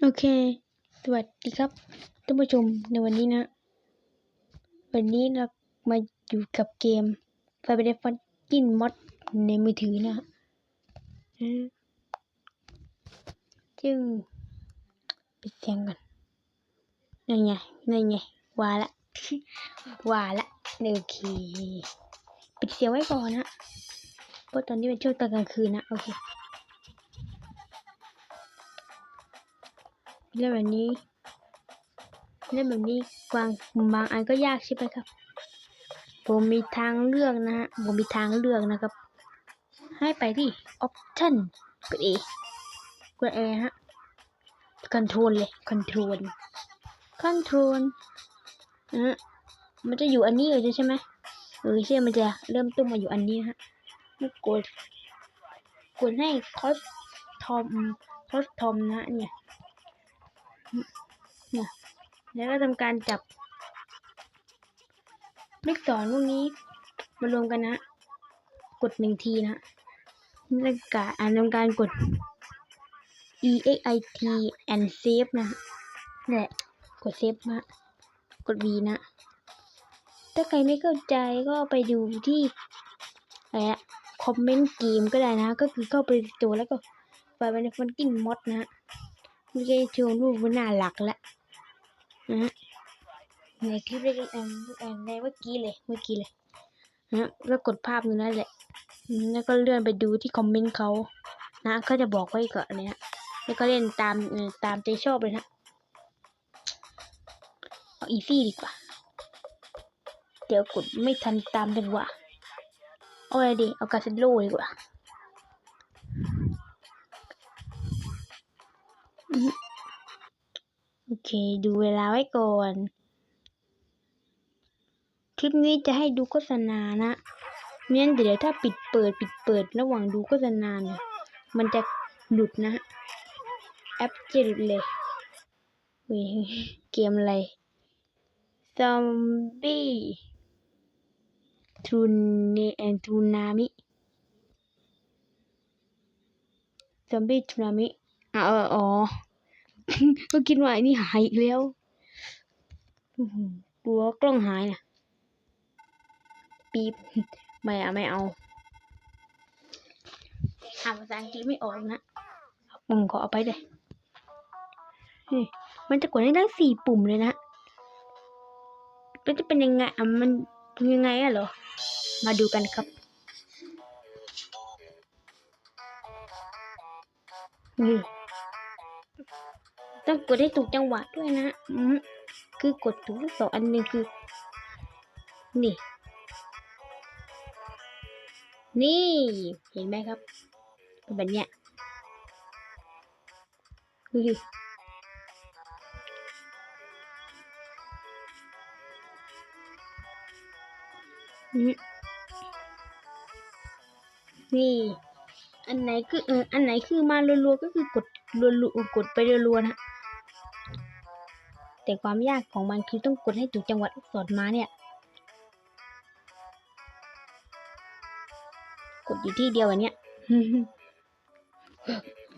โอเค สวัสดีครับท่านผู้ชมในวันนี้นะ วันนี้เรามาอยู่กับเกม f i b e r f u n k i n Mod ในมือถือนะฮะอืมจึงปิดเสียงกันนั่นไงนั่นไงว่าละว่าละโอเคปิดเสียงไว้ก่อนนะเพราะตอนนี้เป็นช่วงตอนกลางคืนนะ โอเค เล่นแบบนี้ เล่นแบบนี้กวางบางอันก็ยากใช่ไหมครับ ผมมีทางเลือกนะฮะผมมีทางเลือกนะครับ ให้ไปที่ option กด A กด A ฮะ control เลย control control นะมันจะอยู่อันนี้เลยใช่ไหมเออใช่มันจะเริ่มต้นมาอยู่อันนี้ฮะกดกดให้ cost tom cost tom นะเนี่ย นี่ยแล้วก็ทำการจับลขสองพวกนี้มารวมกันนะ กดหนึ่งทีนะแล้วก็อ่านทำการกด e x i t and save นะนี่แหละกด save นะกด v นะ ถ้าใครไม่เข้าใจก็ไปดูที่อะไรอะคอมเมนต์เกมก็ได้นะ ก็คือเข้าไปตัวแล้วก็ไปในฟันกิ้งมอดนะ ไม่ใช่โชว์รูปมันน่ารักล้วนะฮะในคลิปเล็กๆในเมื่อกี้เลยเมื่อกี้เลยนะแล้วกดภาพตรงนั้นแหละ แล้วก็เลื่อนไปดูที่คอมเมนต์เขานะเขาจะบอกไว้ก่อนเลยนะแล้วก็เล่นตามตามใจชอบเลยนะเอาอีซี่ดีกว่า เดี๋ยวกดไม่ทันตามจังหวะเอาอะไรดี เอากาเซโลดีกว่า โอเค ดูเวลาไว้ก่อน คลิปนี้จะให้ดูโฆษณานะไม่งั้นเดี๋ยวถ้าปิดเปิดปิดเปิดระหว่างดูโฆษณาเนี่ยมันจะหลุดนะ แอปจะหลุดเลยเฮ้ยเกมอะไร ซอมบี้ทูเนแอนทูนามิ ซอมบี้ทูนามิ อ๋ออ๋อ ก็คิดว่าไอ้นี่หายอีกแล้วอื้อหือกลัวกล้องหายนะปี๊บไม่เอาไม่เอาอ่านภาษาอังกฤษไม่ออกนะผมขอเอาไปเลยนี่มันจะกดได้ทั้งสี่ปุ่มเลยนะแล้วจะเป็นยังไงอะมันยังไงอะเหรอ มาดูกันครับนี่ ต้องกดให้ถูกจังหวะด้วยนะอืมคือกดถูกสองอันหนึ่งคือ นี่ นี่ เห็นไหมครับเป็นแบบเนี้ยดูดิอืมนี่ อันไหนคือเออ อันไหนคือมารัวๆก็คือกดรัวๆกดไปรัวๆนะ แต่ความยากของมันคือต้องกดให้ถูกจังหวะลูกศรมาเนี่ย กดอยู่ที่เดียวอันเนี้ย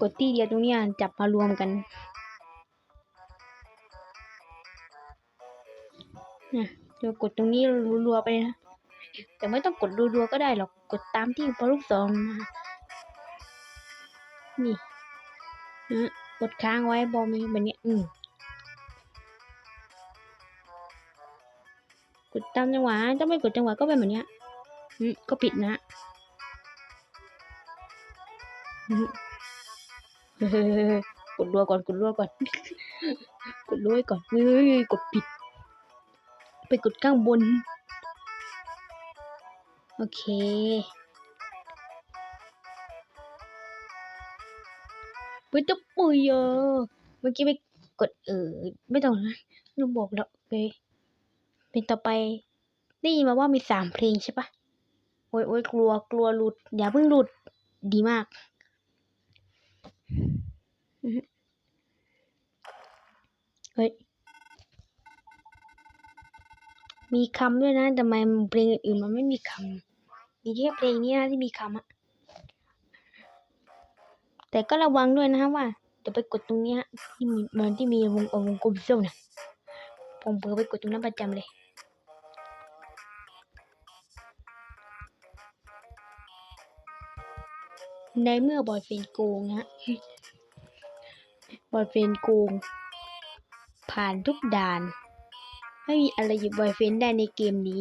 กดที่เดียวตรงนี้จับมารวมกันนะเดี๋ยวกดตรงนี้รัวๆไปนะ แต่ไม่ต้องกดรัวๆก็ได้หรอก กดตามที่พอลูกศรมา นี่นะกดค้างไว้บอมีแบบเนี้ยอืม ดตามจังหวะถ้าไม่กดจังหวะก็เป็นแบบนี้อก็ปิดนะกดรัวก่อนกดรัวก่อน กดรัวก่อนเฮ้ยกดปิด ไปกดข้างบน โอเคไม่ต้องปุยเออเมื่อกี้ไปกดเออไม่ต้องนะไม่ต้องบอกแล้วโอเค ป็นต่อไปได้ยินมาว่ามีสามเพลงใช่ปะโอ้ยโอ้ยกลัวกลัวหลุด อย่าเพิ่งหลุดดีมาก เฮ้ย มีคำด้วยนะแต่ทำไมเพลงอื่นๆมันไม่มีคำมีแค่เพลงนี้นะที่มีคำอะแต่ก็ระวังด้วยนะว่าดี๋ยวไปกดตรงนี้ที่มีมันที่มีวงวงกลมเสี้ยวเนี่ยผมเผลอไปกดตรงนั้นประจำเลย ในเมื่อบอยเฟนโกงนะบอยเฟนโกง ผ่านทุกด่าน ไม่มีอะไรหยุดบอยเฟนได้ในเกมนี้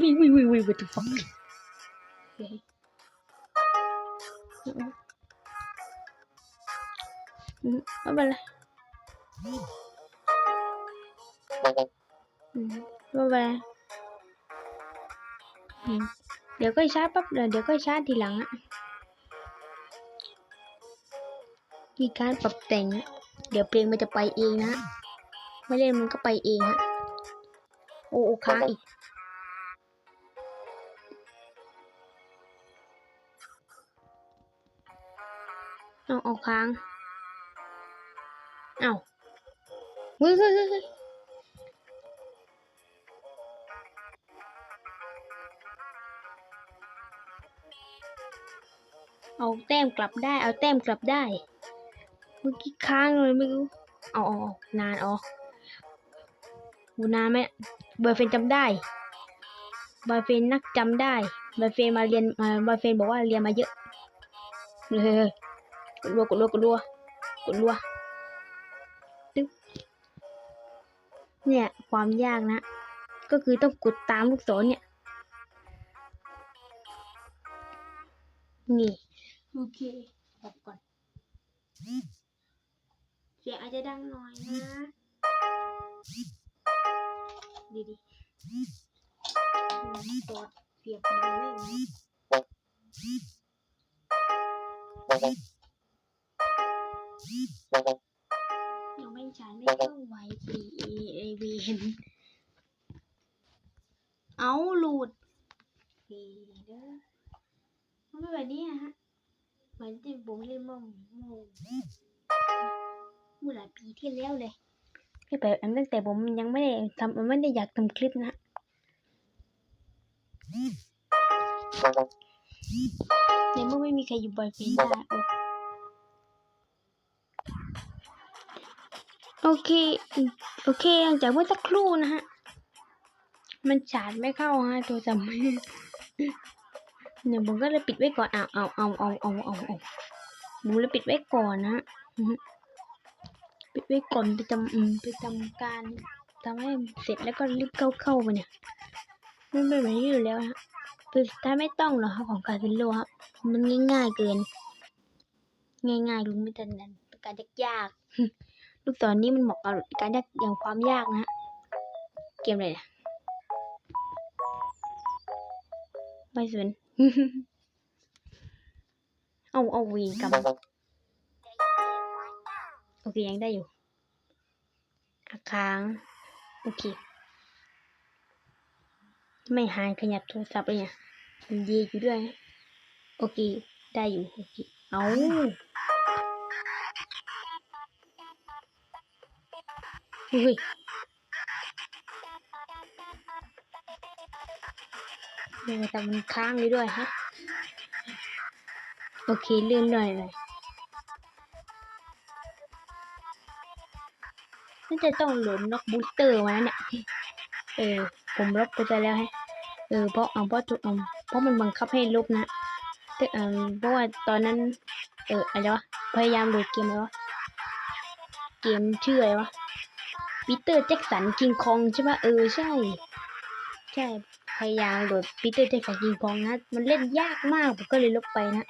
วิ่งวิ่งวิ่งวิ่ง what the fuck เฮ้ยอืมไม่เป็น ไรอืมไม่เป็นไรอืมเดี๋ยวก็ชาร์จปั๊บเดี๋ยวเดี๋ยวก็ชาร์จทีหลังอะมีการปรับแต่งอะเดี๋ยวเพลงมันจะไปเองนะไม่เล่นมันก็ไปเองฮะโอ้โอ้ค้างอีกเอาเอาค้างเอาเฮ้ยเฮ้ยเฮ้ย เอาแต้มกลับได้ เอาแต้มกลับได้เมื่อกี้ค้างเลยไม่รู้เอาออนานอ๋อหูนานไหมเบอร์เฟนจำได้บอยเฟนนักจำได้บอยเฟนมาเรียนมาบอยเฟนบอกว่าเรียนมาเยอะเฮ้ยเฮ้ยเฮ้ยกดรัวกดรัวกดรัวกดรัวตึ๊บเนี่ยความยากนะ ก็คือต้องกดตามลูกศรเนี่ยนี่ โอเคแบบก่อน เสียงอาจจะดังหน่อยนะ ดีดีตอดเสียบไม้ไม่ไหมยังไม่ฉันไม่เข้าไวปีเอวีเห็นเอาหลุดปีเด้อมันเป็นแบบนี้อะฮะเห มือนที่ผมเล่นมั่งเมื่อหลายปีที่แล้วเลยพี่ไปอันตั้งแต่ผมยังไม่ได้ทำไม่ได้อยากทำคลิปนะในเมื่อไม่มีใครอยู่บอยเฟนได้โอโอเคโอเคหลังจากเมื่อสักครู่นะฮะ มันชาร์จไม่เข้าฮะตัวจำไม่ เดี๋ยวผมก็เลยปิดไว้ก่อนเอาเอาเอาเอาเอาเอาเอาผมเลยปิดไว้ก่อนนะปิดไว้ก่อนไปจำไปจำการทำให้เสร็จแล้วก็รีบเข้าเข้าไปเนี่ยมันเป็นแบบนี้อยู่แล้วฮะคือถ้าไม่ต้องหรอกครับของการเป็นโลครับมันง่ายๆเกิน ง่ายๆลุงไม่ทันนั้นเป็นการยากลูกศรนี้มันเหมาะกับการยากอย่างความยากนะฮะเกมอะไรเนี่ยไม่สน เอาเอาวีนกำโอเคยังได้อยู่อาค้าง โอเค ไม่หายขยับโทรศัพท์เลยเนี่ยมันดีอยู่ด้วย โอเค ได้อยู่ โอเค เอาเฮ้ย เนี่ยแต่มันค้างอยู่ด้วยฮะ โอเคเลื่อนหน่อยหน่อยน่าจะต้องโหลดน็อกบูสเตอร์มาเนี่ย เออ ผมลบไปซะแล้วฮะ เออ เพราะเอาเพราะถูกเพราะมันบังคับให้ลบนะแต่เออเพราะว่าตอนนั้น เออ อะไรวะ พยายามโหลดเกมอะไรวะ เกมชื่ออะไรวะปีเตอร์แจ็คสัน คิงคองใช่ปะเออ ใช่ ใช่ พยายามโหลดปีเตอร์แจ็คสันคิงคองนะ มันเล่นยากมากผมก็เลยลบไปนะ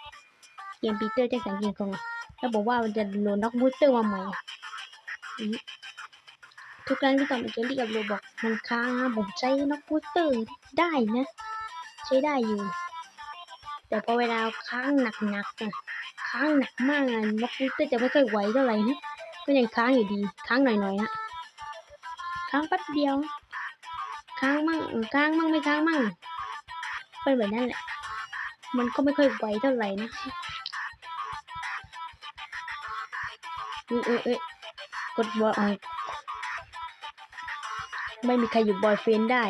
เกมปีเตอร์แจ็คสันคิงคองแล้วบอกว่ามันจะโหลดน็อกบูสเตอร์มาใหม่ทุกครั้งที่ทำเป็นเกมที่กับโรบอกมันค้างนะผมใช้น็อกบูสเตอร์ได้นะ ใช้ได้อยู่ แต่พอเวลาค้างหนักๆอะค้างหนักมากอะน็อกบูสเตอร์จะไม่ค่อยไหวเท่าไหร่นะก็ยังค้างอยู่ดีค้างหน่อยๆนะค้างแป๊บเดียว ค้างมั่งค้างมั่งไม่ค้างมั่งเป็นแบบนั้นแหละ มันก็ไม่ค่อยไวเท่าไหร่นะเออเออเอกดบอลไม่มีใครอยู่บอยเฟนได้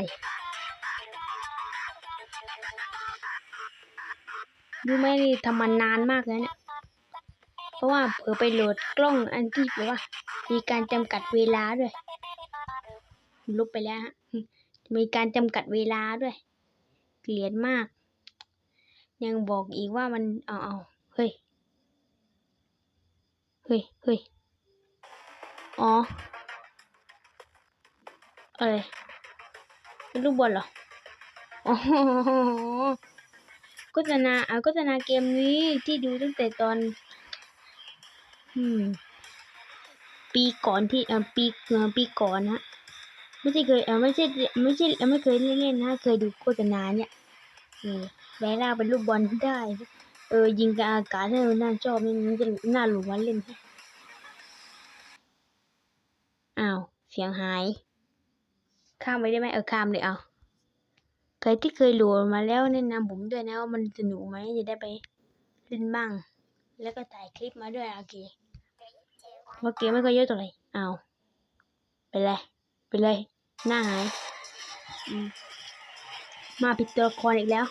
ดูไม่นี่ทำมันนานมากแล้วเนี่ย เพราะว่าเผอไปโหลดกล้องอันที่แบบว่า มีการจำกัดเวลาด้วย ลุกไปแล้วฮะ มีการจำกัดเวลาด้วย เกลียดมาก ยังบอกอีกว่ามัน เอาเอาเฮ้ย เฮ้ยเฮ้ยอ๋ออะไรเป็นลูกบอลเหรออ๋อโฆษณาอ่าโฆษณาเกมนี้ที่ดูตั้งแต่ตอน อืม ปีก่อนที่เอ่อปีเอ่อปีก่อนนะ ไม่ใช่เคยเออไม่ใช่ไม่ใช่เออไม่เคยเล่นๆนะเคยดูโฆษณาเนี่ยเออแปลร่าเป็นลูกบอลได้ เออ ยิงกับอากาศให้มันน่าชอบนี่มันจะน่าหลงวันเล่นให้อ้าวเสียงหาย ข้ามไปได้ไหมเออข้ามเลยเอาใครที่เคยโหลดมาแล้วแนะนำผมด้วยนะว่ามันสนุกไหมจะได้ไปเล่นบ้าง แล้วก็ถ่ายคลิปมาด้วยโอเคเพราเกมไม่ค่อยเยอะเท่าไหร่เอาไปเลย ไปเลย หน้าหายมาผิดตัวละครอีกแล้ว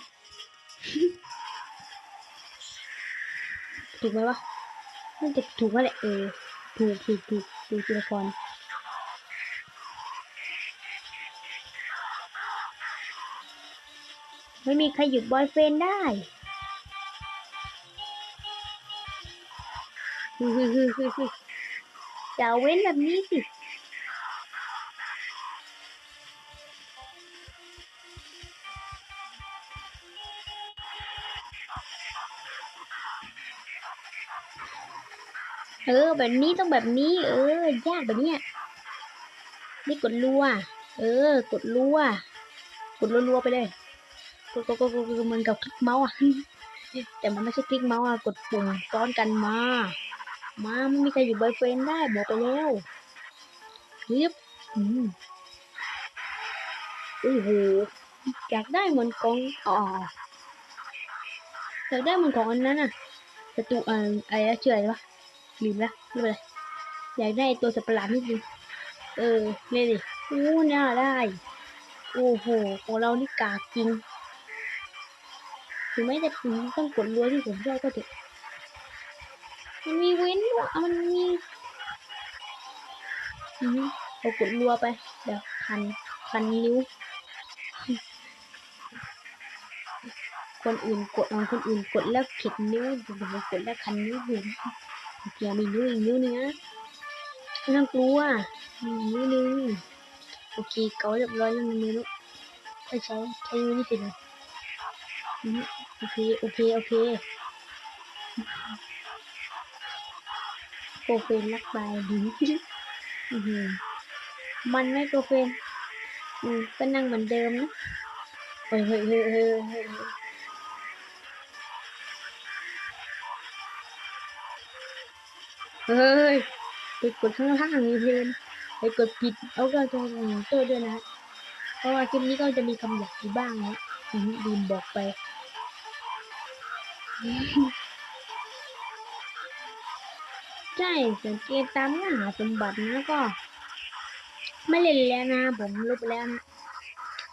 ถูกไหมวะมันจะถูกก็แหละเออ ถูกถูกถูกถูกตัวละครไม่มีใครหยุดบอยเฟนได้ฮึฮึฮึฮึฮึอย่าเว้นแบบนี้สิ เออ แบบนี้ต้องแบบนี้ เออ ยากแบบเนี้ยนี่กดรัว เออ กดรัว กดรัวๆไปเลยกดกดกดกดกดเหมือนกับคลิกเมาส์อะ แต่มันไม่ใช่คลิกเมาส์อะ กดปุ่มซ้อนกันมา มาไม่มีใครอยู่บอยเฟรนด์ได้บอกไปแล้วยึบอืมโอ้โหอยากได้เหมือนของอ๋ออยากได้เหมือนของอันนั้นอะประตูอ่าอะไรนะชื่ออะไรวะ ลืมละไม่เป็นไรอยากได้ตัวสัปหลาดนิดนึงเออเนี่ยดิโอ้น่าได้ โอ้โหของเรานี่กากจริงถึงแม้จะผมต้องกดรัวที่ผมได้ก็เถอะมันมีเว้นว่ะมันมีอืมเรากดรัวไป เดี๋ยวคันคันนิ้ว คนอื่นกดคนอื่นกดแล้วเข็ดนิ้วผมกดแล้วคันนิ้วผมเดี๋ ยวมีนิ้วอีกนิ้วนึงนะไม่ต้องกลัวมีนิ้วนึงโอเคเกาเรียบร้อยแล้วมันมือลูกไม่ใช้ใช้นิ้วนี่สิเลยโอเคโอเคโอเคโปรเฟนรักบายดีมันไม่โปรเฟนอืมก็นั่งเหมือนเดิมนะเฮ้ยเฮ้ยเฮ้ยเฮ้ย เฮ้ยไปกดข้างล่างนี่เพลนไปกดผิดเอาก็จะโทษด้วยนะเพราะว่าคลิปนี้ก็จะมีคำหยาบอยู่บ้างนะอืมลืมบอกไปใช่สังเกตตามเนื้อหาสมบัตินะก็ ไม่เล่นแล้วนะผมลบแล้วนะ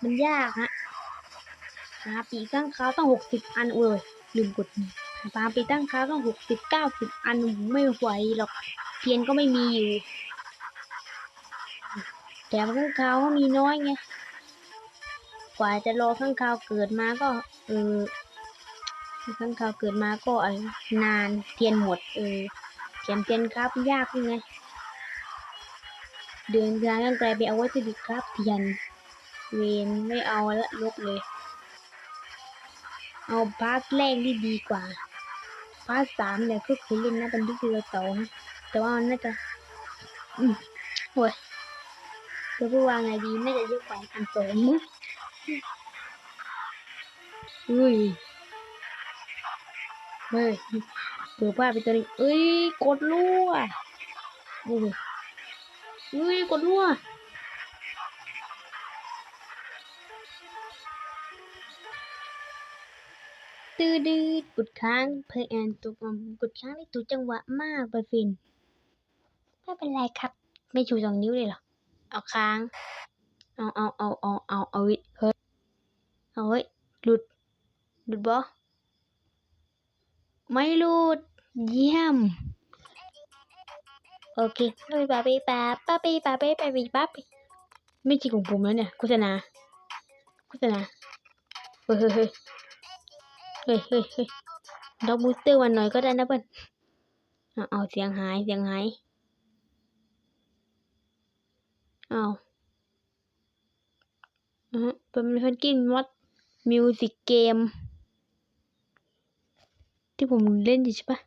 มันยากฮะหาปีกตั้งเขาต้องหกสิบอันเว้ยลืมกด หาไปตั้งเขาต้องหกสิบเก้าสิบอันไม่ไหวหรอกเทียนก็ไม่มีอยู่ แต่ข้างคาวก็มีน้อยไง กว่าจะรอข้างคาวเกิดมาก็เออข้างคาวเกิดมาก็อะไรนานเทียนหมดเออเขียนเทียนครับยากยังไง เดินทางกันไกลไปเอาวัตถุดิบครับเทียน เวนไม่เอาละลบเลย เอาพาร์ทแรกที่ดีกว่า พาร์ทสามเนี่ยก็เคยเล่นนะเป็นที่เราโตนะแต่ว่ามันน่าจะ อืมโอ้ยจะพูดว่าไงดีน่าจะยกไปอันสองมั้งอุ้ยเฮ้ยเปิดผ้าไปตัวนึงเอ้ย กดรั่วโอ้ยเอ้ย กดรั่ว ตื้อดื้อกดค้างเพลแอนตัวอืมกดค้างได้ถูกจังหวะมากไปฟินไม่เป็นไรครับ ไม่ชูสองนิ้วเลยหรอ เอาค้าง เอาเอาเอาเอาเอาเอาเฮ้ยเฮ้ยเอาเฮ้ยหลุด หลุดบ่ไม่รูดเยี่ยม โอเคปาปีปาปาปีปาปีปาปีปาปีไม่จริงของผมแล้วเนี่ยโฆษณาโฆษณาเฮ้ยเฮ้ย เฮ้ยเฮ้ยเฮ้ยดอกบูสเตอร์วันหน่อยก็ได้นะเพื่อนเอาเสียงหายเสียงหายเอาอือฮะเป็นเพื่อนกินมอดมิวสิกเกมที่ผมเล่นอยู่ใช่ปะ